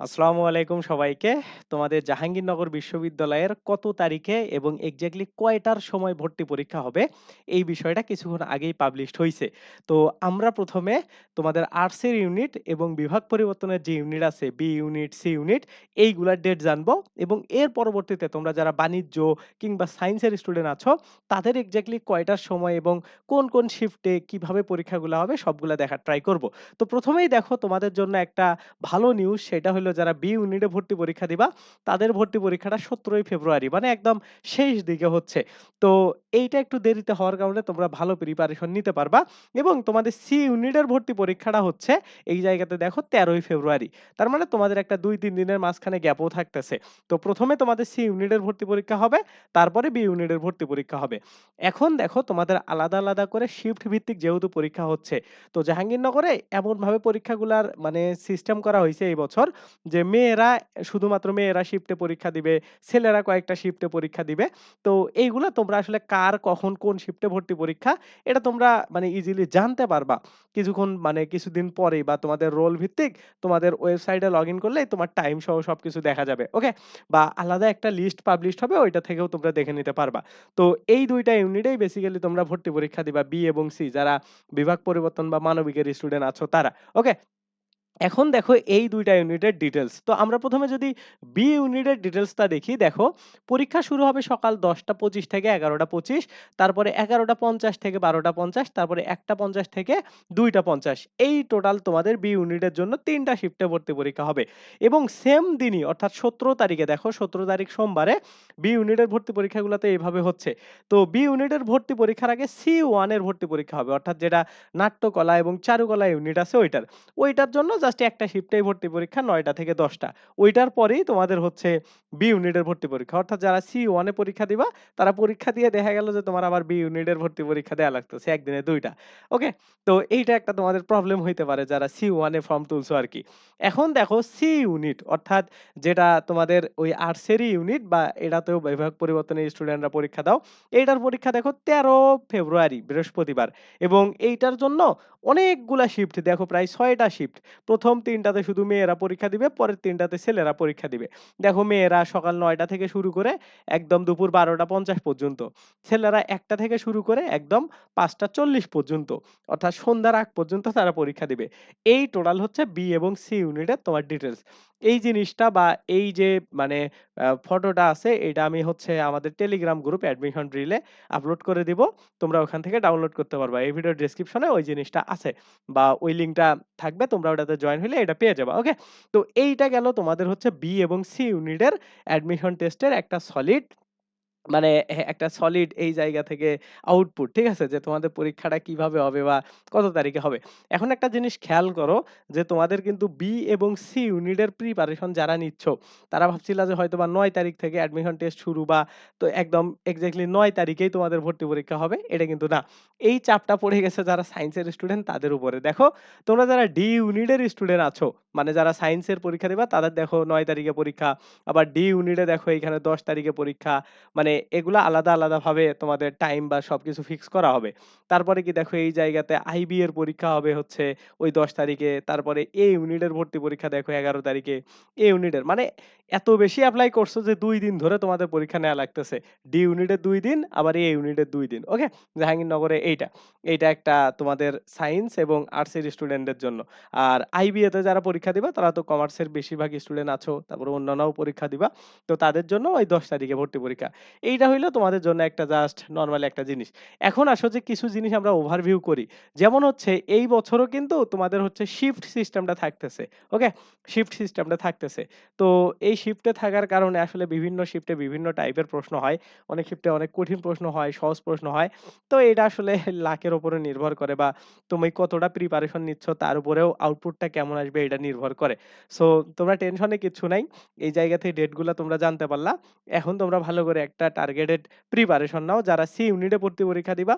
আসসালামু আলাইকুম সবাইকে। তোমাদের জাহাঙ্গীরনগর বিশ্ববিদ্যালয়ের কত তারিখে এবং এক্সাক্টলি কয়টার সময় ভর্তি পরীক্ষা হবে, এই বিষয়টা কিছুক্ষণ আগেই পাবলিশড হইছে। তো আমরা ১ম এ তোমাদের আর্টসের ইউনিট এবং বিভাগ পরিবর্তনের যে ইউনিট আছে, বি ইউনিট, সি ইউনিট এইগুলার ডেট জানব এবং এর পরবর্তীতে তোমরা যারা বাণিজ্য কিংবা সায়েন্সের স্টুডেন্ট আছো, তাদের এক্স্যাক্টলি কয়টার সময় এবং কোন, কোন শিফটে কীভাবে পরীক্ষাগুলা হবে সবগুলা দেখার ট্রাই করব। তো প্রথমেই দেখো তোমাদের জন্য একটা ভালো নিউজ সেটা হলো যারা বি ইউনিটে ভর্তি পরীক্ষা দিবা, তাদের ভর্তি পরীক্ষাটা ১৭ই ফেব্রুয়ারি মানে একদম শেষ দিকে হচ্ছে। তো এইটা একটু দেরিতে হওয়ার কারণে তোমরা ভালো প্রিপারেশন নিতে পারবা এবং তোমাদের সি ইউনিটের ভর্তি পরীক্ষাটা হচ্ছে এই জায়গাতে দেখো ১৩ই ফেব্রুয়ারি। তার মানে তোমাদের একটা ২-৩ দিনের মাঝখানে গ্যাপও থাকতেছে। তো ১ম এ তোমাদের সি ইউনিটের ভর্তি পরীক্ষা হবে, তারপরে বি ইউনিটের ভর্তি পরীক্ষা হবে। এখন দেখো তোমাদের আলাদা, আলাদা করে শিফট ভিত্তিক যেহেতু পরীক্ষা হচ্ছে, তো জাহাঙ্গীরনগরে এমনভাবে পরীক্ষাগুলার মানে সিস্টেম করা হইছে এই বছর যে মেয়েরা শুধুমাত্র মেয়েরা শিফটে পরীক্ষা দিবে, ছেলেরা কয়েকটা শিফটে পরীক্ষা দিবে। তো এইগুলা তোমরা আসলে কার কখন কোন শিফটে ভর্তি পরীক্ষা এটা তোমরা মানে ইজিলি জানতে পারবা। কিছুক্ষণ মানে কিছুদিন পরেই বা তোমাদের রোল ভিত্তিক তোমাদের ওয়েবসাইটে লগইন করলেই তোমার টাইম সহ সবকিছু দেখা যাবে। ওকে? বা আলাদা একটা লিস্ট পাবলিশড হবে ওইটা থেকেও তোমরা দেখে নিতে পারবা। তো এই ২ টা ইউনিটেই বেসিক্যালি তোমরা ভর্তি পরীক্ষা দিবা বি এবং সি যারা বিভাগ পরিবর্তন বা মানবিকের স্টুডেন্ট আছো তারা। ওকে? এখন দেখো এই দুইটা ইউনিটের ডিটেইলস। তো আমরা প্রথমে যদি বি ইউনিটের ডিটেইলসটা দেখি, দেখো পরীক্ষা শুরু হবে সকাল ১০টা ২৫ থেকে ১১টা ২৫ তারপরে ১১টা ৫০ থেকে ১২টা ৫০ তারপরে ১টা ৫০ থেকে ২টা ৫০ এই টোটাল তোমাদের বি ইউনিটের জন্য তিনটা শিফটে ভর্তি পরীক্ষা হবে। এবং সেম দিনই অর্থাৎ ১৭ তারিখে দেখো ১৭ তারিখ সোমবারে বি ইউনিটের ভর্তি পরীক্ষাগুলোতে এইভাবে হচ্ছে। তো বি ইউনিটের ভর্তি পরীক্ষার আগে সি ওয়ানের ভর্তি পরীক্ষা হবে। অর্থাৎ যেটা নাট্যকলা এবং চারুকলা ইউনিট আছে ওইটার। ওইটার জন্য জাস্ট একটা শিফটেই ভর্তি পরীক্ষা ৯টা থেকে ১০টা। ওইটার পরেই তোমাদের হচ্ছে বি ইউনিটের ভর্তি পরীক্ষা। অর্থাৎ যারা সি ওয়ান পরীক্ষা দিবা, তারা পরীক্ষা দিয়ে দেখা গেল যে তোমার আবার বি ইউনিটের ভর্তি পরীক্ষা দেয়া লাগতেছে একদিনে ২ টা। ওকে? তো এইটা একটা তোমাদের প্রবলেম হইতে পারে যারা সি ওয়ান ফর্ম তুলছো আরকি। এখন দেখো সি ইউনিট অর্থাৎ যেটা তোমাদের ওই আর্টসেরই ইউনিট বা এটাতেও বিভাগ পরিবর্তনের স্টুডেন্টরা পরীক্ষা দাও। এইটার পরীক্ষা দেখো ১৩ ফেব্রুয়ারি বৃহস্পতিবার এবং এইটার জন্য অনেকগুলা শিফট দেখো প্রায় ছয়টা শিফট। ১ম ৩ টাতে শুধু মেয়েরা পরীক্ষা দিবে, পরের তিনটাতে ছেলেরা পরীক্ষা দিবে। দেখো মেয়েরা সকাল নয়টা থেকে শুরু করে একদম দুপুর ১২টা ৫০ পর্যন্ত। ছেলেরা একটা থেকে শুরু করে একদম ৫টা ৪০ পর্যন্ত। অর্থাৎ সন্ধ্যার আগ পর্যন্ত তারা পরীক্ষা দিবে। এই টোটাল হচ্ছে বি এবং সি ইউনিটের তোমার ডিটেলস এই জিনিসটা বা এই যে মানে ফটোটা আছে এটা আমি হচ্ছে আমাদের টেলিগ্রাম গ্রুপ অ্যাডমিশন ড্রিলে আপলোড করে দিব। তোমরা ওখান থেকে ডাউনলোড করতে পারবা। এই ভিডিওর ডেসক্রিপশনে ওই জিনিসটা আছে বা ওই লিঙ্কটা থাকবে, তোমরা ওটাতে জয়েন হলে এটা পেয়ে যাবে ওকে? তো এইটা গেল তোমাদের হচ্ছে বি এবং সি ইউনিটের অ্যাডমিশন টেস্টের একটা সলিড মানে একটা সলিড এই জায়গা থেকে আউটপুট, ঠিক আছে? যে তোমাদের পরীক্ষাটা কীভাবে হবে বা কত তারিখে হবে। এখন একটা জিনিস খেয়াল করো যে তোমাদের কিন্তু বি এবং সি ইউনিটের প্রিপারেশন যারা নিচ্ছ, তারা ভাবছিলা যে হয়তোবা ৯ তারিখ থেকে অ্যাডমিশন টেস্ট শুরু বা তো একদম এক্সাক্টলি ৯ তারিখেই তোমাদের ভর্তি পরীক্ষা হবে। এটা কিন্তু না। এই চাপটা পড়ে গেছে যারা সায়েন্সের স্টুডেন্ট তাদের উপরে। দেখো তোমরা যারা ডি ইউনিটের স্টুডেন্ট আছো, মানে যারা সায়েন্সের পরীক্ষা দিবা তাদের দেখো ৯ তারিখে পরীক্ষা। আবার ডি ইউনিটে দেখো এখানে ১০ তারিখে পরীক্ষা। মানে এগুলা আলাদা, আলাদাভাবে তোমাদের টাইম বা সবকিছু ফিক্স করা হবে। তারপরে কি দেখো এই জায়গাতে আইবি এর পরীক্ষা হবে হচ্ছে ওই ১০ তারিখে। তারপরে এ ইউনিটের ভর্তি পরীক্ষা দেখো ১১ তারিখে। এ ইউনিটের মানে এত বেশি এপ্লাই করছ যে ২ দিন ধরে তোমাদের পরীক্ষা নেয়া লাগতেছে। ডি ইউনিটের ২ দিন আবার এ ইউনিটের ২ দিন। ওকে? জাহাঙ্গীরনগরে এইটা। এইটা একটা তোমাদের সায়েন্স এবং আর্টসের স্টুডেন্টদের জন্য। আর আইবিএ তে যারা পরীক্ষা দিবা তারা তো কমার্সের বেশিরভাগ স্টুডেন্ট আছো। তারপরে অন্যান্য পরীক্ষা দিবা। তো তাদের জন্য ওই ১০ তারিখে ভর্তি পরীক্ষা। এইটা হইল তোমাদের জন্য একটা জাস্ট নরমাল একটা জিনিস। এখন আসো যে কিছু জিনিস আমরা ওভারভিউ করি। যেমন হচ্ছে এই বছরও কিন্তু তোমাদের হচ্ছে শিফট সিস্টেমটা থাকতেছে। ওকে? শিফট সিস্টেমটা থাকতেছে। তো এই শিফটে থাকার কারণে আসলে বিভিন্ন শিফটে বিভিন্ন টাইপের প্রশ্ন হয়। অনেক শিফটে অনেক কঠিন প্রশ্ন হয়, সহজ প্রশ্ন হয়। তো এটা আসলে লাকের উপরে নির্ভর করে বা তুমি কতটা প্রিপারেশন নিচ্ছ তার উপরেও আউটপুটটা কেমন আসবে এটা নির্ভর করে। সো তোমরা টেনশনে কিচ্ছু নাই। এই জায়গা থেকে ডেটগুলা তোমরা জানতে পারলা। এখন তোমরা ভালো করে একটা টার্গেটেড প্রিপারেশন নাও। যারা সি ইউনিটে ভর্তি পরীক্ষা দিবা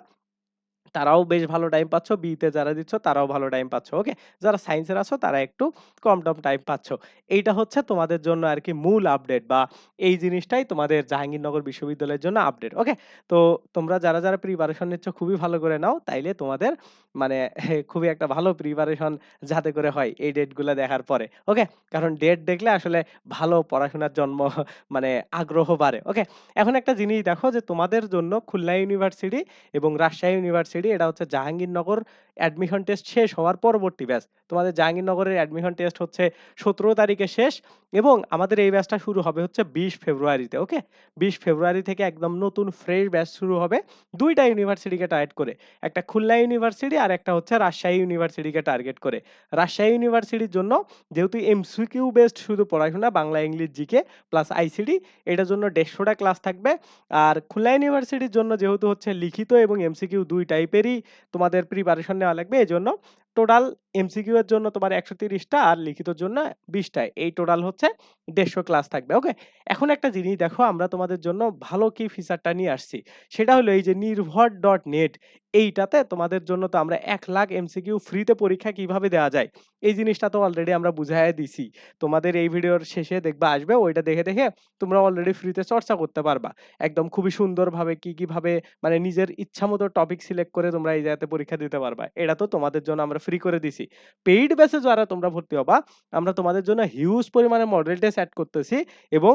তারাও বেশ ভালো টাইম পাচ্ছ। বি তে যারা দিচ্ছ তারাও ভালো টাইম পাচ্ছ। ওকে? যারা সায়েন্সের আছো তারা একটু কম টম টাইম পাচ্ছ। এইটা হচ্ছে তোমাদের জন্য আর কি মূল আপডেট বা এই জিনিসটাই তোমাদের জাহাঙ্গীরনগর বিশ্ববিদ্যালয়ের জন্য আপডেট। ওকে? তো তোমরা যারা, যারা প্রিপারেশন নিচ্ছ খুবই ভালো করে নাও। তাইলে তোমাদের মানে খুবই একটা ভালো প্রিপারেশন যাতে করে হয় এই ডেটগুলা দেখার পরে। ওকে? কারণ ডেট দেখলে আসলে ভালো পড়াশোনার জন্ম মানে আগ্রহ বাড়ে। ওকে? এখন একটা জিনিস দেখো যে তোমাদের জন্য খুলনা ইউনিভার্সিটি এবং রাজশাহী ইউনিভার্সিটি এটা হচ্ছে জাহাঙ্গীরনগর অ্যাডমিশন টেস্ট শেষ হওয়ার পরবর্তী ব্যাচ। তোমাদের জাহাঙ্গীরনগরের অ্যাডমিশন টেস্ট হচ্ছে ১৭ তারিখে শেষ এবং আমাদের এই ব্যাচটা শুরু হবে হচ্ছে ২০ ফেব্রুয়ারিতে। ওকে? ২০ ফেব্রুয়ারি থেকে একদম নতুন ফ্রেশ ব্যাচ শুরু হবে ২ টা ইউনিভার্সিটিকে টার্গেট করে। একটা খুলনা ইউনিভার্সিটি আর একটা হচ্ছে রাজশাহী ইউনিভার্সিটিকে টার্গেট করে। রাজশাহী ইউনিভার্সিটির জন্য যেহেতু এমসিকিউ বেসড শুধু পড়াশোনা Bangla, English, GK plus ICD এটার জন্য ১৫০ টা ক্লাস থাকবে। আর খুলনা ইউনিভার্সিটির জন্য যেহেতু হচ্ছে লিখিত এবং এমসিকিউ দুই টাইপেরই তোমাদের প্রিপারেশন নেওয়া লাগবে। এজন্য টোটাল এমসিকিউ এর জন্য তোমার ১৩০ টা আর লিখিতর জন্য ২০ টা। এই টোটাল হচ্ছে ১৫০ ক্লাস থাকবে। ওকে? এখন একটা জিনিস দেখো আমরা তোমাদের জন্য ভালো কি ফিচারটা নিয়ে আসছি। সেটা হলো এই যে নির্ভর.নেট এইটাতে তোমাদের জন্য তো আমরা ১ লাখ এমসিকিউ ফ্রিতে পরীক্ষা কীভাবে দেওয়া যায়, এই জিনিসটা তো অলরেডি আমরা বুঝাইয়া দিছি। তোমাদের এই ভিডিওর শেষে দেখবা আসবে ওইটা দেখে, দেখে তোমরা অলরেডি ফ্রিতে চর্চা করতে পারবা। একদম খুবই সুন্দরভাবে কি, কীভাবে মানে নিজের ইচ্ছামত টপিক সিলেক্ট করে তোমরা এই জায়গাতে পরীক্ষা দিতে পারবা। এটা তো তোমাদের জন্য আমরা ফ্রি করে দিছি। পেইড ব্যাচে যারা তোমরা ভর্তি হবা, আমরা তোমাদের জন্য হিউজ পরিমাণে মডেল টেস্ট অ্যাড করতেছি এবং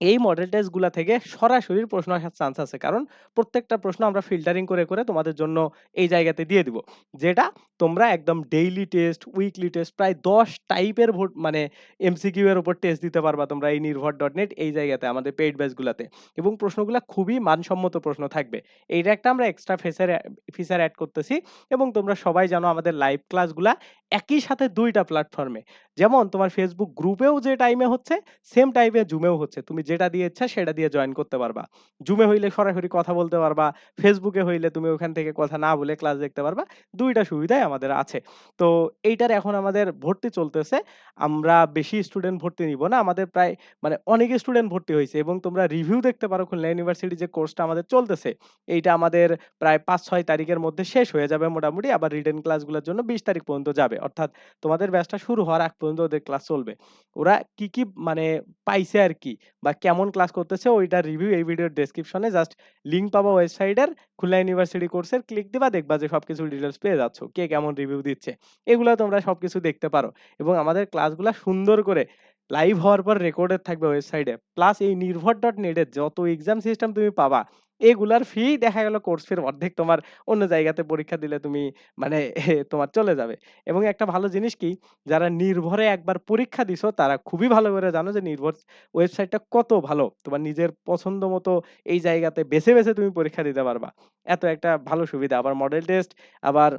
এই মডেল টেস্টগুলা থেকে সরাসরি প্রশ্ন আসার চান্স আছে। কারণ প্রত্যেকটা প্রশ্ন আমরা ফিল্টারিং করে, করে তোমাদের জন্য এই জায়গাতে দিয়ে দিব। যেটা তোমরা একদম ডেইলি টেস্ট, উইকলি টেস্ট প্রায় ১০ টাইপের ভোট মানে এমসিকিউ এর উপর টেস্ট দিতে পারবা তোমরা এই নির্ভর.নেট এই জায়গাতে আমাদের পেইড ব্যাচ গুলাতে। এবং প্রশ্নগুলা খুবই মানসম্মত প্রশ্ন থাকবে। এইটা একটা আমরা এক্সট্রা ফেচার ফিচার এড করতেছি এবং তোমরা সবাই জানো আমাদের লাইভ ক্লাসগুলা একই সাথে ২ টা প্ল্যাটফর্মে। যেমন তোমার ফেসবুক গ্রুপেও যে টাইমে হচ্ছে, সেম টাইমে জুমেও হচ্ছে। তুমি যেটা দিয়ে ইচ্ছা সেটা দিয়ে জয়েন করতে পারবা। জুমে হইলে সরাসরি কথা বলতে পারবা। ফেসবুকে হইলে তুমি ওখান থেকে কথা না বলে ক্লাস দেখতে পারবা। দুইটা সুবিধাই আমাদের আছে। তো এইটার এখন আমাদের ভর্তি চলতেছে। আমরা বেশি স্টুডেন্ট ভর্তি নিব না। আমাদের প্রায় মানে অনেক স্টুডেন্ট ভর্তি হয়েছে এবং তোমরা রিভিউ দেখতে পারো খুলনা ইউনিভার্সিটি যে কোর্সটা আমাদের চলতেছে। এইটা আমাদের প্রায় ৫-৬ তারিখের মধ্যে শেষ হয়ে যাবে মোটামুটি। আবার রিটেন ক্লাসগুলোর জন্য ২০ তারিখ পর্যন্ত যাবে। অর্থাৎ তোমাদের ব্যাচটা শুরু হওয়ার আগ পর্যন্ত ওদের ক্লাস চলবে। ওরা কি, কি মানে পাইছে আর কি বা কেমন ক্লাস করতেছে ওইটা রিভিউ এই ভিডিওর ডেসক্রিপশনে জাস্ট লিঙ্ক পাবা ওয়েবসাইটের খুলনা ইউনিভার্সিটি কোর্সের ক্লিক দিবা দেখবা যে সব সবকিছু ডিটেলস পেয়ে যাচ্ছ। কে কেমন রিভিউ দিচ্ছে। এগুলা তোমরা সব কিছু দেখতে পারো এবং আমাদের ক্লাসগুলো সুন্দর করে লাইভ হওয়ার পর রেকর্ডেড থাকবে ওয়েবসাইটে। প্লাস এই নির্ভর.নেট এর যত এক্সাম সিস্টেম তুমি পাবা, এগুলার ফি দেখা গেল কোর্স ফির অর্ধেক তোমার অন্য জায়গাতে পরীক্ষা দিলে তুমি মানে তোমার চলে যাবে। এবং একটা ভালো জিনিস কি, যারা নির্ভরে একবার পরীক্ষা দিছো তারা খুবই ভালো করে জানো যে নির্ভর ওয়েবসাইটটা কত ভালো। তোমার নিজের পছন্দ মতো এই জায়গাতে বেছে, বেছে তুমি পরীক্ষা দিতে পারবা। এত একটা ভালো সুবিধা। আবার মডেল টেস্ট আবার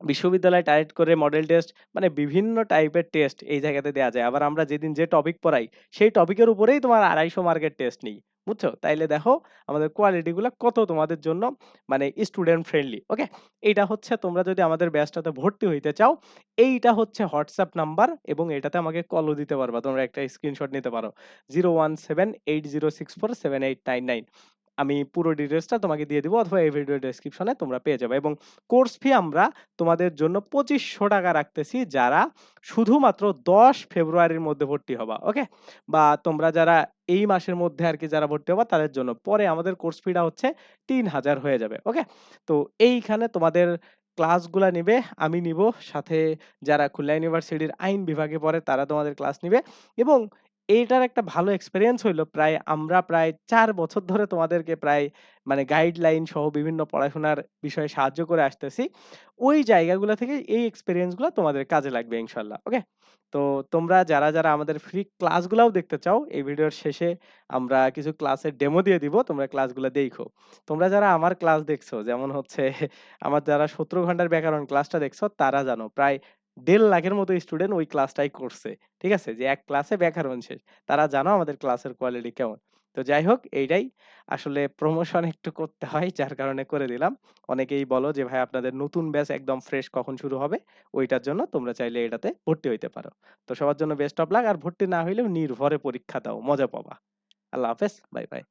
বিশ্ববিদ্যালয় টার্গেট করে মডেল টেস্ট মানে বিভিন্ন টাইপের টেস্ট এই জায়গাতে দেওয়া যায়। আবার আমরা যেদিন যে টপিক পড়াই, সেই টপিকের উপরেই তোমার ২৫০ মার্কের টেস্ট নিই। বুঝছ? তাইলে দেখো আমাদের কোয়ালিটি গুলা কত তোমাদের জন্য মানে স্টুডেন্ট ফ্রেন্ডলি। ওকে? এইটা হচ্ছে তোমরা যদি আমাদের ব্যাচটাতে ভর্তি হইতে চাও, এইটা হচ্ছে হোয়াটসঅ্যাপ নাম্বার এবং এটাতে আমাকে কলও দিতে পারবা। তোমরা একটা স্ক্রিনশট নিতে পারো। 017806478999 আমি পুরো ডিটেইলসটা তোমাকে দিয়ে দিব অথবা এই ভিডিও ডেসক্রিপশনে তোমরা পেয়ে যাবে এবং কোর্স ফি আমরা তোমাদের জন্য ৳২৫০০ রাখতেছি যারা শুধুমাত্র ১০ ফেব্রুয়ারির মধ্যে ভর্তি হবা। ওকে? বা তোমরা যারা এই মাসের মধ্যে আরকি যারা ভর্তি হবা তাদের জন্য। পরে আমাদের কোর্স ফিটা হচ্ছে ৩০০০ হয়ে যাবে। ওকে? তো এইখানে তোমাদের ক্লাসগুলা নিবে, আমি নিবো। সাথে যারা খুলনা ইউনিভার্সিটির আইন বিভাগে পড়ে তারা তোমাদের ক্লাস নিবে এবং এইটার একটা ভালো এক্সপেরিয়েন্স হইল প্রায় আমরা প্রায় ৪ বছর ধরে তোমাদেরকে প্রায় মানে গাইডলাইন সহ বিভিন্ন পড়াশোনার বিষয়ে সাহায্য করে আসতেছি। ওই জায়গাগুলা থেকে এই এক্সপেরিয়েন্স তোমাদের কাজে লাগবে ইনশাআল্লাহ। ওকে? তো তোমরা যারা, যারা আমাদের ফ্রি ক্লাসগুলাও দেখতে চাও, এই ভিডিওর শেষে আমরা কিছু ক্লাসের ডেমো দিয়ে দিব। তোমরা ক্লাসগুলা দেইখো। তোমরা যারা আমার ক্লাস দেখছ যেমন হচ্ছে আমার যারা ১৭ ঘণ্টার ব্যাকরণ ক্লাসটা দেখছ তারা জানো প্রায় ১.৫ লাখের মতো স্টুডেন্ট ওই ক্লাসটাই করছে। ঠিক আছে? যে এক ক্লাসে ব্যাকরণ শেষ। তারা জানো আমাদের ক্লাসের কোয়ালিটি কেমন। তো যাই হোক এইটাই আসলে প্রমোশন একটু করতে হয় যার কারণে করে দিলাম। অনেকেই বলো যে ভাই আপনাদের নতুন ব্যাচ একদম ফ্রেশ কখন শুরু হবে? ওইটার জন্য তোমরা চাইলে এটাতে ভর্তি হইতে পারো। তো সবার জন্য বেস্ট অফ লাক আর ভর্তি না হইলেও নির্ভরে পরীক্ষা দাও। মজা পাবা। আল্লাহ হাফেজ। Bye, bye.